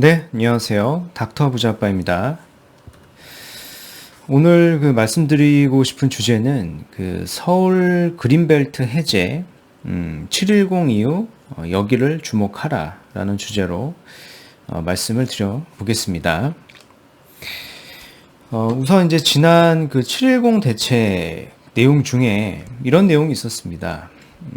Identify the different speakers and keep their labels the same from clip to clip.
Speaker 1: 네, 안녕하세요. 닥터 부자빠입니다. 오늘 그 말씀드리고 싶은 주제는 그 서울 그린벨트 해제, 음, 710 이후 어, 여기를 주목하라 라는 주제로 어, 말씀을 드려 보겠습니다. 어, 우선 이제 지난 그 710 대책 내용 중에 이런 내용이 있었습니다.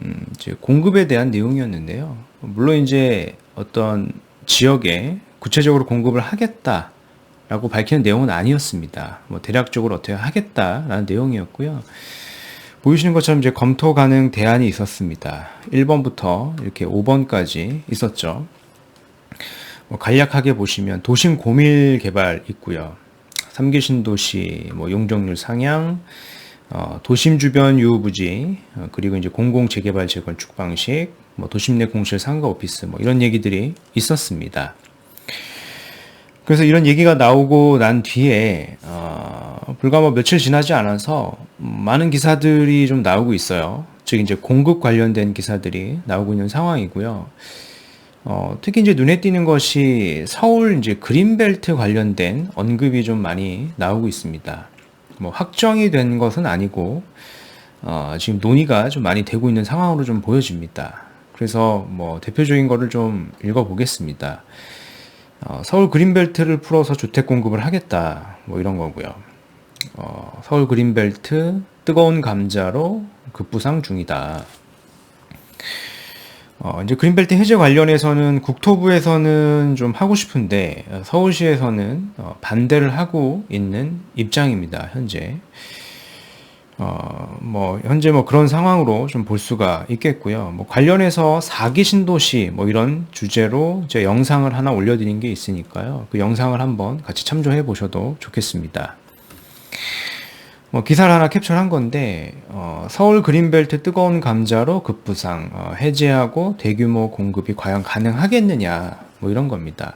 Speaker 1: 음, 이제 공급에 대한 내용이었는데요. 물론 이제 어떤 지역에 구체적으로 공급을 하겠다라고 밝히는 내용은 아니었습니다. 뭐 대략적으로 어떻게 하겠다라는 내용이었고요. 보이시는 것처럼 이제 검토 가능 대안이 있었습니다. 1번부터 이렇게 5번까지 있었죠. 뭐 간략하게 보시면 도심 고밀 개발 있고요. 3기 신도시, 뭐 용적률 상향, 어, 도심 주변 유후부지, 어, 그리고 이제 공공 재개발 재건축 방식, 뭐 도심 내 공실 상가 오피스, 뭐 이런 얘기들이 있었습니다. 그래서 이런 얘기가 나오고 난 뒤에 어, 불과 뭐 며칠 지나지 않아서 많은 기사들이 좀 나오고 있어요. 즉 이제 공급 관련된 기사들이 나오고 있는 상황이고요. 어, 특히 이제 눈에 띄는 것이 서울 이제 그린벨트 관련된 언급이 좀 많이 나오고 있습니다. 뭐 확정이 된 것은 아니고 어, 지금 논의가 좀 많이 되고 있는 상황으로 좀 보여집니다. 그래서 뭐 대표적인 거를 좀 읽어보겠습니다. 어, 서울 그린벨트를 풀어서 주택 공급을 하겠다. 뭐 이런 거고요. 어, 서울 그린벨트 뜨거운 감자로 급부상 중이다. 어, 이제 그린벨트 해제 관련해서는 국토부에서는 좀 하고 싶은데 서울시에서는 어, 반대를 하고 있는 입장입니다. 현재. 어, 뭐, 현재 뭐 그런 상황으로 좀 볼 수가 있겠고요. 뭐 관련해서 사기 신도시 뭐 이런 주제로 제 영상을 하나 올려드린 게 있으니까요. 그 영상을 한번 같이 참조해 보셔도 좋겠습니다. 뭐 기사를 하나 캡처한 건데 어, 서울 그린벨트 뜨거운 감자로 급부상 어, 해제하고 대규모 공급이 과연 가능하겠느냐 뭐 이런 겁니다.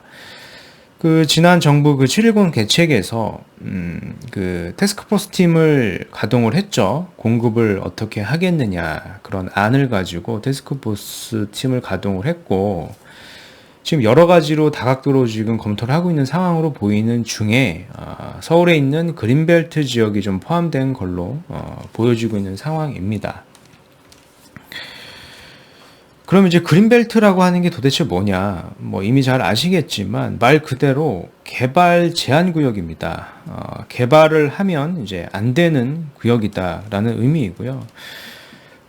Speaker 1: 그 지난 정부 그 710 개책에서 음 그 테스크포스 팀을 가동을 했죠. 공급을 어떻게 하겠느냐 그런 안을 가지고 테스크포스 팀을 가동을 했고 지금 여러 가지로 다각도로 지금 검토를 하고 있는 상황으로 보이는 중에 어, 서울에 있는 그린벨트 지역이 좀 포함된 걸로 어, 보여지고 있는 상황입니다. 그럼 이제 그린벨트라고 하는 게 도대체 뭐냐? 뭐 이미 잘 아시겠지만 말 그대로 개발 제한 구역입니다. 어, 개발을 하면 이제 안 되는 구역이다라는 의미이고요.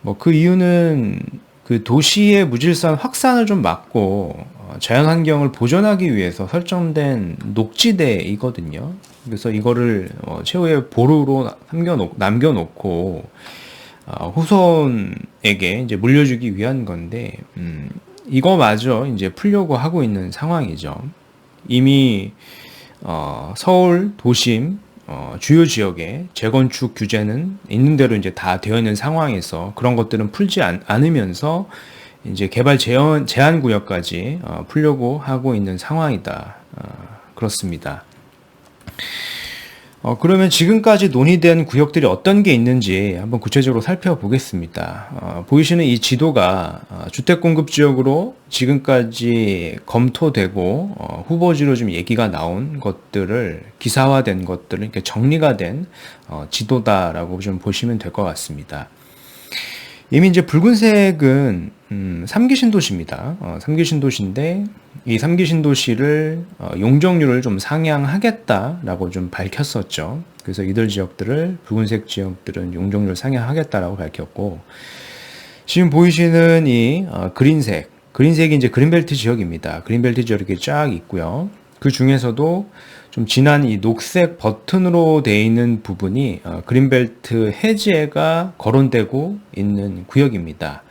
Speaker 1: 뭐 그 이유는 그 도시의 무질서한 확산을 좀 막고 어, 자연 환경을 보존하기 위해서 설정된 녹지대이거든요. 그래서 이거를 어, 최후의 보루로 남겨놓, 남겨놓고 어, 후손에게 이제 물려주기 위한 건데 음, 이거마저 이제 풀려고 하고 있는 상황이죠. 이미 어, 서울 도심 어, 주요 지역에 재건축 규제는 있는 대로 이제 다 되어 있는 상황에서 그런 것들은 풀지 않, 으면서 이제 개발 제한, 제한 구역까지 어, 풀려고 하고 있는 상황이다. 어, 그렇습니다. 어, 그러면 지금까지 논의된 구역들이 어떤 게 있는지 한번 구체적으로 살펴보겠습니다. 어, 보이시는 이 지도가 어, 주택 공급 지역으로 지금까지 검토되고 어, 후보지로 좀 얘기가 나온 것들을 기사화된 것들을 이렇게 정리가 된 어, 지도다라고 좀 보시면 될 것 같습니다. 이미 이제 붉은색은 음, 3기 신도시입니다. 어, 3기 신도시인데 이 3기 신도시를 어, 용적률을 좀 상향하겠다라고 좀 밝혔었죠. 그래서 이들 지역들을 붉은색 지역들은 용적률 상향하겠다라고 밝혔고 지금 보이시는 이 어, 그린색 그린색이 이제 그린벨트 지역입니다. 그린벨트 지역이 쫙 있고요. 그 중에서도 좀 진한 이 녹색 버튼으로 되어 있는 부분이 어, 그린벨트 해제가 거론되고 있는 구역입니다.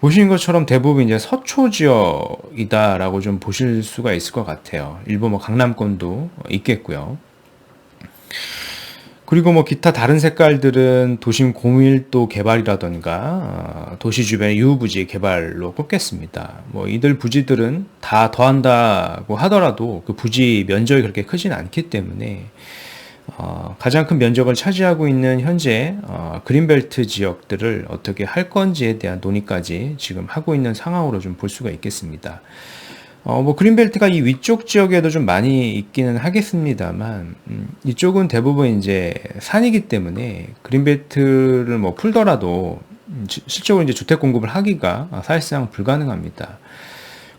Speaker 1: 보시는 것처럼 대부분 이제 서초 지역이다라고 좀 보실 수가 있을 것 같아요. 일부 뭐 강남권도 있겠고요. 그리고 뭐 기타 다른 색깔들은 도심 공밀도 개발이라던가 어, 도시 주변의 유후부지 개발로 꼽겠습니다. 뭐 이들 부지들은 다 더한다고 하더라도 그 부지 면적이 그렇게 크진 않기 때문에 어, 가장 큰 면적을 차지하고 있는 현재 어, 그린벨트 지역들을 어떻게 할 건지에 대한 논의까지 지금 하고 있는 상황으로 좀 볼 수가 있겠습니다. 어, 뭐 그린벨트가 이 위쪽 지역에도 좀 많이 있기는 하겠습니다만 음, 이쪽은 대부분 이제 산이기 때문에 그린벨트를 뭐 풀더라도 음, 지- 실적으로 이제 주택 공급을 하기가 아, 사실상 불가능합니다.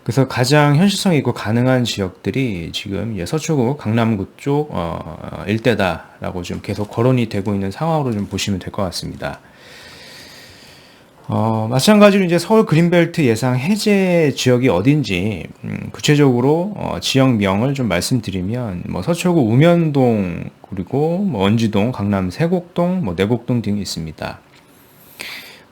Speaker 1: 그래서 가장 현실성 있고 가능한 지역들이 지금 이제 서초구 강남구 쪽 어, 일대다라고 좀 계속 거론이 되고 있는 상황으로 좀 보시면 될 것 같습니다. 어, 마찬가지로 이제 서울 그린벨트 예상 해제 지역이 어딘지 음, 구체적으로 어, 지역명을 좀 말씀드리면 뭐 서초구 우면동 그리고 뭐 원지동, 강남 세곡동, 뭐 내곡동 등이 있습니다.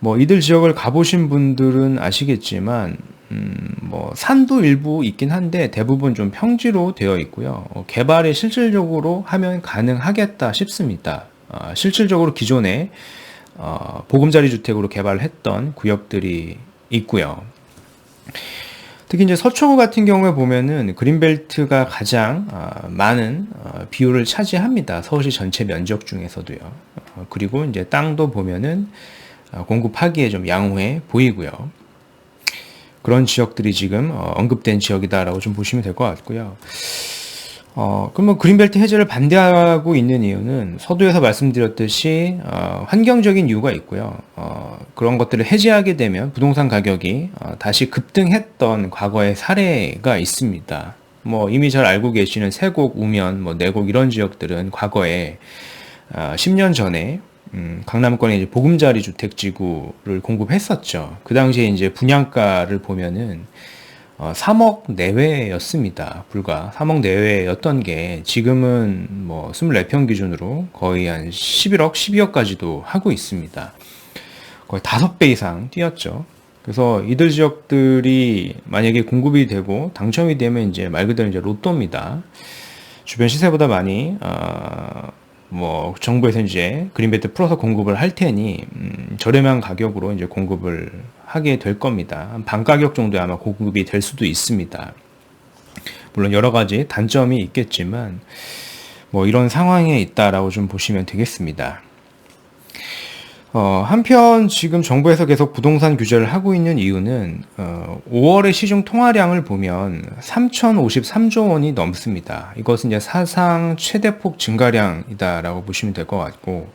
Speaker 1: 뭐 이들 지역을 가보신 분들은 아시겠지만 음, 뭐 산도 일부 있긴 한데 대부분 좀 평지로 되어 있고요. 어, 개발이 실질적으로 하면 가능하겠다 싶습니다. 아, 실질적으로 기존에 어, 보금자리 주택으로 개발했던 구역들이 있고요. 특히 이제 서초구 같은 경우에 보면은 그린벨트가 가장 어, 많은 어, 비율을 차지합니다. 서울시 전체 면적 중에서도요. 어, 그리고 이제 땅도 보면은 어, 공급하기에 좀 양호해 보이고요. 그런 지역들이 지금 어, 언급된 지역이다라고 좀 보시면 될 것 같고요. 어, 그러면 그린벨트 해제를 반대하고 있는 이유는 서두에서 말씀드렸듯이 어, 환경적인 이유가 있고요. 어, 그런 것들을 해제하게 되면 부동산 가격이 어, 다시 급등했던 과거의 사례가 있습니다. 뭐 이미 잘 알고 계시는 세곡, 우면, 뭐 내곡 이런 지역들은 과거에 어, 10년 전에 음, 강남권에 이제 보금자리 주택지구를 공급했었죠. 그 당시에 이제 분양가를 보면은 어, 3억 내외였습니다. 불과 3억 내외였던 게 지금은 뭐 24평 기준으로 거의 한 11억, 12억까지도 하고 있습니다. 거의 5배 이상 뛰었죠. 그래서 이들 지역들이 만약에 공급이 되고 당첨이 되면 이제 말 그대로 이제 로또입니다. 주변 시세보다 많이 어, 뭐 정부에서 이제 그린벨트 풀어서 공급을 할 테니 음, 저렴한 가격으로 이제 공급을 하게 될 겁니다. 한반 가격 정도에 아마 공급이 될 수도 있습니다. 물론 여러 가지 단점이 있겠지만 뭐 이런 상황에 있다라고 좀 보시면 되겠습니다. 어, 한편 지금 정부에서 계속 부동산 규제를 하고 있는 이유는 어, 5월의 시중 통화량을 보면 3,053조 원이 넘습니다. 이것은 이제 사상 최대폭 증가량이다라고 보시면 될 것 같고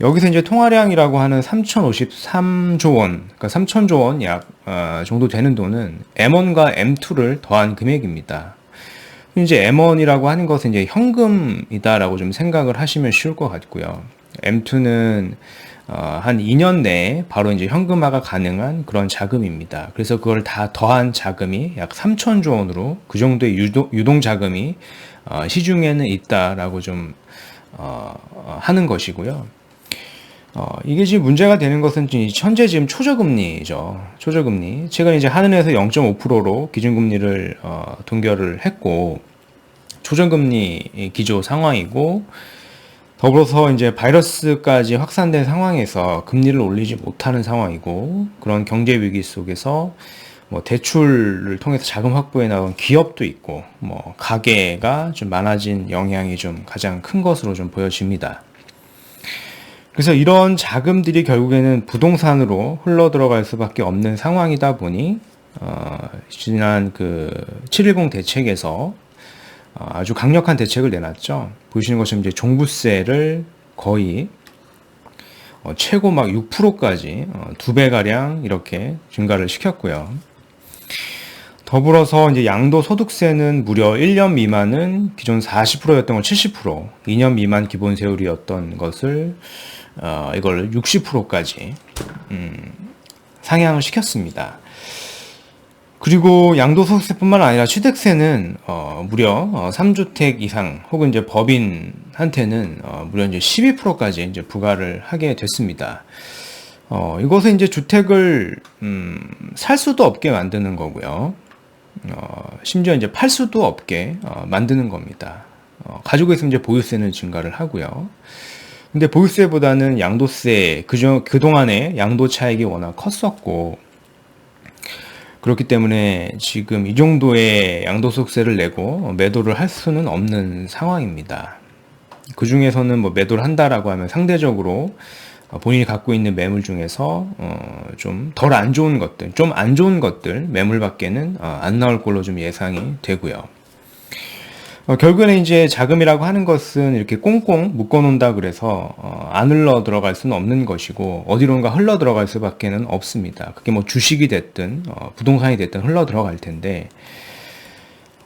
Speaker 1: 여기서 이제 통화량이라고 하는 3,053조 원, 그러니까 3,000조 원약 어, 정도 되는 돈은 M1과 M2를 더한 금액입니다. 이제 M1이라고 하는 것은 이제 현금이다라고 좀 생각을 하시면 쉬울 것 같고요. M2는 어, 한 2년 내에 바로 이제 현금화가 가능한 그런 자금입니다. 그래서 그걸 다 더한 자금이 약 3천조 원으로 그 정도의 유동, 유동 자금이 어, 시중에는 있다라고 좀 어, 어, 하는 것이고요. 어, 이게 지금 문제가 되는 것은 지금 현재 지금 초저금리죠. 초저금리. 최근 이제 한은에서 0.5%로 기준금리를 어, 동결을 했고, 초저금리 기조 상황이고, 더불어서 이제 바이러스까지 확산된 상황에서 금리를 올리지 못하는 상황이고, 그런 경제 위기 속에서 뭐 대출을 통해서 자금 확보해 나온 기업도 있고, 뭐 가계가 좀 많아진 영향이 좀 가장 큰 것으로 좀 보여집니다. 그래서 이런 자금들이 결국에는 부동산으로 흘러 들어갈 수밖에 없는 상황이다 보니 어, 지난 그 710 대책에서 어, 아주 강력한 대책을 내놨죠. 보시는 것처럼 이제 종부세를 거의 어, 최고 막 6%까지 어, 두배 가량 이렇게 증가를 시켰고요. 더불어서 이제 양도 소득세는 무려 1년 미만은 기존 40%였던 걸 70%, 2년 미만 기본 세율이었던 것을 어, 이걸 60%까지 음, 상향을 시켰습니다. 그리고 양도소득세뿐만 아니라 취득세는 어, 무려 어, 3주택 이상 혹은 이제 법인한테는 어, 무려 이제 12%까지 이제 부과를 하게 됐습니다. 어, 이것은 이제 주택을 음, 살 수도 없게 만드는 거고요. 어, 심지어 이제 팔 수도 없게 어, 만드는 겁니다. 어, 가지고 있으면 이제 보유세는 증가를 하고요. 근데 보유세보다는 양도세 그저 그동안에 양도 차익이 워낙 컸었고 그렇기 때문에 지금 이 정도의 양도소득세를 내고 매도를 할 수는 없는 상황입니다. 그 중에서는 뭐 매도를 한다라고 하면 상대적으로 어, 본인이 갖고 있는 매물 중에서 어, 좀 덜 안 좋은 것들, 좀 안 좋은 것들 매물 밖에는 어, 안 나올 걸로 좀 예상이 되고요. 어, 결국에는 이제 자금이라고 하는 것은 이렇게 꽁꽁 묶어놓는다 그래서 어, 안 흘러 들어갈 수는 없는 것이고 어디론가 흘러 들어갈 수밖에는 없습니다. 그게 뭐 주식이 됐든 어, 부동산이 됐든 흘러 들어갈 텐데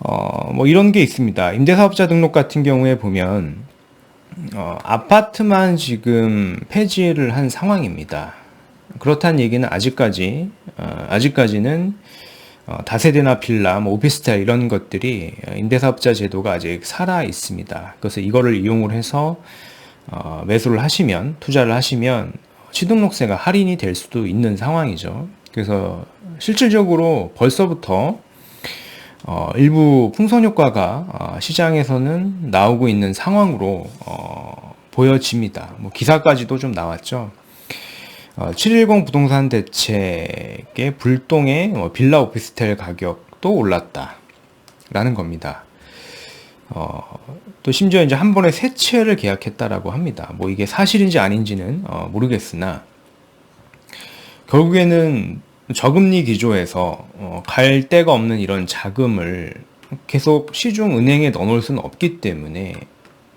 Speaker 1: 어, 뭐 이런 게 있습니다. 임대사업자 등록 같은 경우에 보면 어, 아파트만 지금 폐지를 한 상황입니다. 그렇다는 얘기는 아직까지 어, 아직까지는 어, 다세대나 빌라, 뭐 오피스텔 이런 것들이 임대사업자 제도가 아직 살아 있습니다. 그래서 이거를 이용을 해서 어, 매수를 하시면 투자를 하시면 취등록세가 할인이 될 수도 있는 상황이죠. 그래서 실질적으로 벌써부터 어, 일부 풍선 효과가 어, 시장에서는 나오고 있는 상황으로 어, 보여집니다. 뭐 기사까지도 좀 나왔죠. 어, 710 부동산 대책의 불똥의 뭐 빌라 오피스텔 가격도 올랐다 라는 겁니다. 어, 또 심지어 이제 한 번에 세 채를 계약했다라고 합니다. 뭐 이게 사실인지 아닌지는 어, 모르겠으나 결국에는 저금리 기조에서 어, 갈 데가 없는 이런 자금을 계속 시중 은행에 넣어놓을 수는 없기 때문에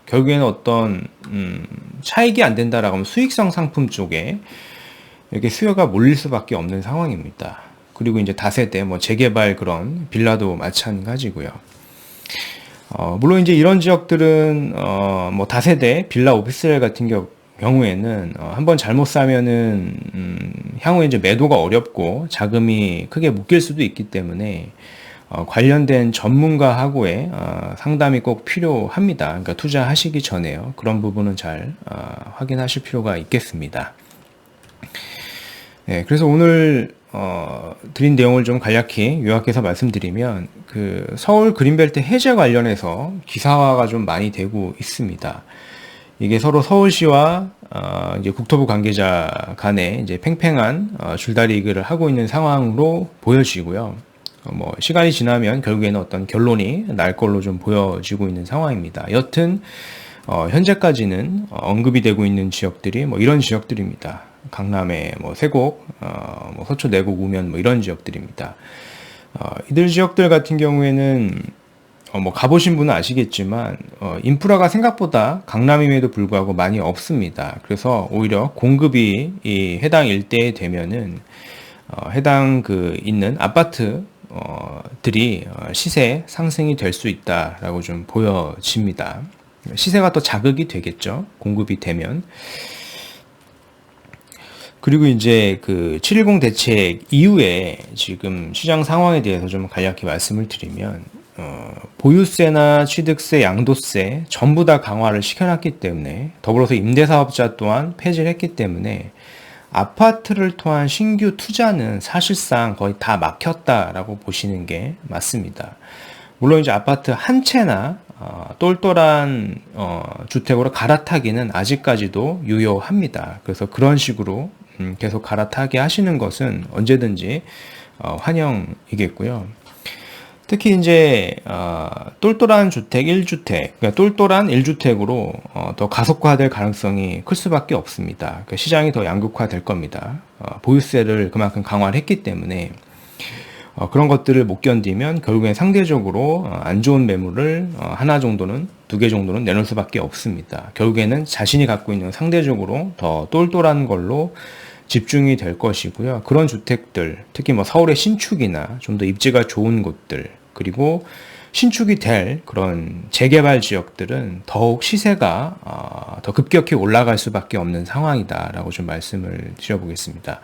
Speaker 1: 결국에는 어떤 음, 차익이 안 된다라고 하면 수익성 상품 쪽에 이렇게 수요가 몰릴 수밖에 없는 상황입니다. 그리고 이제 다세대 뭐 재개발 그런 빌라도 마찬가지고요. 어, 물론 이제 이런 지역들은 어, 뭐 다세대 빌라 오피스텔 같은 경우 경우에는 어, 한번 잘못 사면은 음, 향후에 이제 매도가 어렵고 자금이 크게 묶일 수도 있기 때문에 어, 관련된 전문가하고의 어, 상담이 꼭 필요합니다. 그러니까 투자하시기 전에요. 그런 부분은 잘 어, 확인하실 필요가 있겠습니다. 네, 그래서 오늘 어, 드린 내용을 좀 간략히 요약해서 말씀드리면 그 서울 그린벨트 해제 관련해서 기사화가 좀 많이 되고 있습니다. 이게 서로 서울시와 어, 이제 국토부 관계자 간에 이제 팽팽한 어, 줄다리기를 하고 있는 상황으로 보여지고요. 어, 뭐 시간이 지나면 결국에는 어떤 결론이 날 걸로 좀 보여지고 있는 상황입니다. 여튼 어, 현재까지는 언급이 되고 있는 지역들이 뭐 이런 지역들입니다. 강남의 뭐 세곡, 어, 뭐 서초 내곡 우면 뭐 이런 지역들입니다. 어, 이들 지역들 같은 경우에는 어, 뭐 가보신 분은 아시겠지만 어, 인프라가 생각보다 강남임에도 불구하고 많이 없습니다. 그래서 오히려 공급이 이 해당 일대에 되면은 어, 해당 그 있는 아파트 어,들이 어, 시세 상승이 될 수 있다라고 좀 보여집니다. 시세가 또 자극이 되겠죠. 공급이 되면. 그리고 이제 그 710 대책 이후에 지금 시장 상황에 대해서 좀 간략히 말씀을 드리면 어, 보유세나 취득세, 양도세 전부 다 강화를 시켜놨기 때문에 더불어서 임대사업자 또한 폐지를 했기 때문에 아파트를 통한 신규 투자는 사실상 거의 다 막혔다라고 보시는 게 맞습니다. 물론 이제 아파트 한 채나 어, 똘똘한 어, 주택으로 갈아타기는 아직까지도 유효합니다. 그래서 그런 식으로 음, 계속 갈아타게 하시는 것은 언제든지 어, 환영이겠고요. 특히 이제 어, 똘똘한 주택 1주택, 그러니까 똘똘한 1주택으로 어, 더 가속화될 가능성이 클 수밖에 없습니다. 그러니까 시장이 더 양극화될 겁니다. 어, 보유세를 그만큼 강화를 했기 때문에 어, 그런 것들을 못 견디면 결국엔 상대적으로 어, 안 좋은 매물을 어, 하나 정도는 두 개 정도는 내놓을 수밖에 없습니다. 결국에는 자신이 갖고 있는 상대적으로 더 똘똘한 걸로 집중이 될 것이고요. 그런 주택들, 특히 뭐 서울의 신축이나 좀 더 입지가 좋은 곳들, 그리고 신축이 될 그런 재개발 지역들은 더욱 시세가 어, 더 급격히 올라갈 수밖에 없는 상황이다라고 좀 말씀을 드려보겠습니다.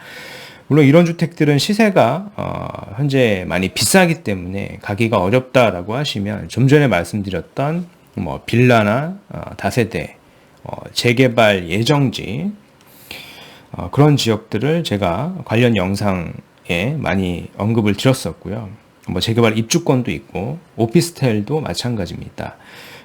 Speaker 1: 물론 이런 주택들은 시세가 어, 현재 많이 비싸기 때문에 가기가 어렵다라고 하시면 좀 전에 말씀드렸던 뭐 빌라나 어, 다세대 재개발 예정지 어, 그런 지역들을 제가 관련 영상에 많이 언급을 드렸었고요. 뭐 재개발 입주권도 있고 오피스텔도 마찬가지입니다.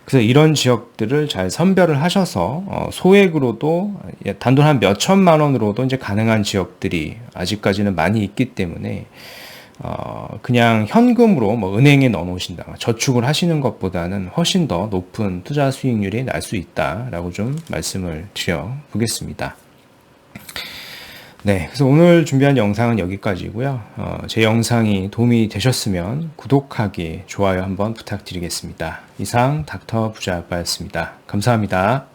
Speaker 1: 그래서 이런 지역들을 잘 선별을 하셔서 어, 소액으로도 단돈 한 몇 천만 원으로도 이제 가능한 지역들이 아직까지는 많이 있기 때문에 어, 그냥 현금으로 뭐 은행에 넣어놓으신다, 저축을 하시는 것보다는 훨씬 더 높은 투자 수익률이 날 수 있다라고 좀 말씀을 드려 보겠습니다. 네, 그래서 오늘 준비한 영상은 여기까지고요. 어, 제 영상이 도움이 되셨으면 구독하기, 좋아요 한번 부탁드리겠습니다. 이상 닥터 부자 아빠였습니다. 감사합니다.